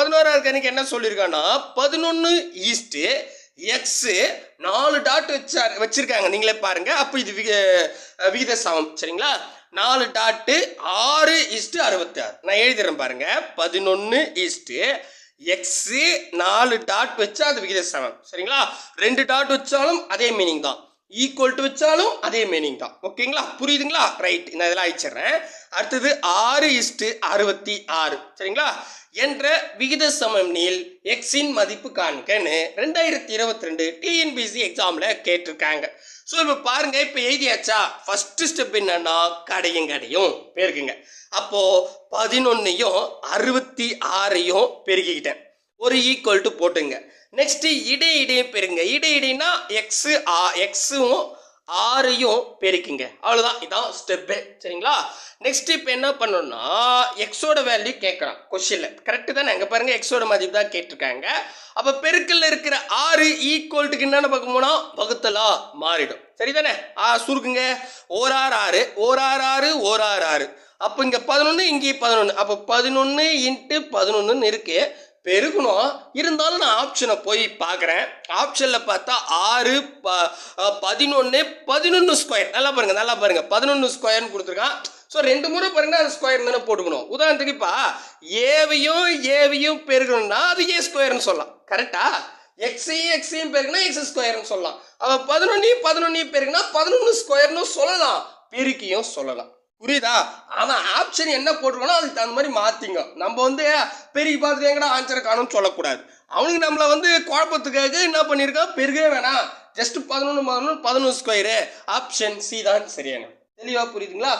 பதினோராவது கணிக்கு என்ன சொல்லியிருக்கான்னா பதினொன்று ஈஸ்ட்டு எக்ஸு நாலு டாட் வச்சார் வச்சுருக்காங்க. நீங்களே பாருங்கள் அப்போ இது விக விகித சமம் சரிங்களா? நாலு டாட்டு ஆறு இஸ்ட்டு அறுபத்தாறு. நான் எழுதிடுறேன் பாருங்கள் பதினொன்று ஈஸ்ட்டு எக்ஸு நாலு டாட் வச்சா அது விகித சமம் சரிங்களா? ரெண்டு டாட் வச்சாலும் அதே மீனிங் தான். ஈக்குவல் டு வச்சாலும் அதே மீனிங் தான். ஓகேங்களா? புரியுதுங்களா? ரைட் நான் இதெல்லாம் அழிச்சிடுறேன். அடுத்தது ஆறு இஸ்ட்டு அறுபத்தி ஆறு. சரிங்களா? என்ற விகித சமனில் எக்ஸின் மதிப்பு காண்கன்னு ரெண்டாயிரத்தி இருபத்தி ரெண்டு டிஎன்பிசி எக்ஸாமில் கேட்டிருக்காங்க. ஸோ இப்போ பாருங்க இப்போ எழுதியாச்சா? ஃபர்ஸ்ட் ஸ்டெப் என்னன்னா கடையும் கடையும் பெருக்குங்க. அப்போ பதினொன்னையும் அறுபத்தி ஆறையும் பெருக்கிக்கிட்டேன். ஒரு ஈக்குவல் டு போட்டுங்க. நெக்ஸ்ட் இடை இடையும் பெருங்க. இடை இடைனா எக்ஸு ஆ எக்ஸும் ஆறையும் பெருக்குங்க. அவ்வளோதான் இதான் ஸ்டெப்பு சரிங்களா? நெக்ஸ்ட் இப்போ என்ன பண்ணணும்னா எக்ஸோட வேல்யூ கேட்குறான். கொஷினில் கரெக்டு தானே? அங்கே பாருங்கள் எக்ஸோட மதிப்பு தான் கேட்டிருக்காங்க. அப்போ பெருக்கல்ல இருக்கிற ஆறு ஈக்குவல்ட்டுக்கு என்னென்ன பார்க்க போனால் வகுத்தலா மாறிடும். சரிதானே ஆ சுருக்குங்க. ஓர் ஆறு ஆறு ஓர் ஆறு ஓர் ஆறு ஆறு. அப்போ இங்கே பதினொன்று இங்கே பதினொன்று அப்போ பதினொன்று இன்ட்டு பதினொன்றுன்னு இருக்குது பெருகணும். இருந்தாலும் நான் ஆப்ஷனை போய் பார்க்குறேன். ஆப்ஷனில் பார்த்தா ஆறு ப பதினொன்று பதினொன்று ஸ்கொயர் நல்லா பாருங்கள் நல்லா பாருங்க. பதினொன்று ஸ்கொயர்னு கொடுத்துருக்கான். ஸோ ரெண்டு முறை பாருங்கள் அது ஸ்கொயர் தானே போட்டுக்கணும். உதாரணத்துக்கு இப்போ ஏவையும் ஏவையும் பெருகணும்னா அது ஏ ஸ்கொயர்னு சொல்லலாம். கரெக்டா எக்ஸையும் எக்ஸையும் பெருக்குனா எக்ஸ் ஸ்கொயர்னு சொல்லலாம். அவ பதினொன்னையும் பதினொன்னையும் பெருக்குனா பதினொன்று ஸ்கொயர்னு சொல்லலாம். பெருக்கியும் சொல்லலாம். புரியுதா? அவன் ஆப்ஷன் என்ன போட்டிருக்கானோ அதுக்கு தகுந்த மாதிரி மாத்திங்க. நம்ம வந்து பெருகி பார்த்துட்டு எங்கடா ஆன்சரை காணும்னு சொல்லக்கூடாது. அவனுக்கு நம்மளை வந்து குழப்பத்துக்காக என்ன பண்ணியிருக்கான் பெருகவே வேணாம். ஜஸ்ட் பதினொன்று பதினொன்று பதினொன்று ஸ்கொயரு ஆப்ஷன் சி தான் சரியான. தெளிவாக புரியுதுங்களா?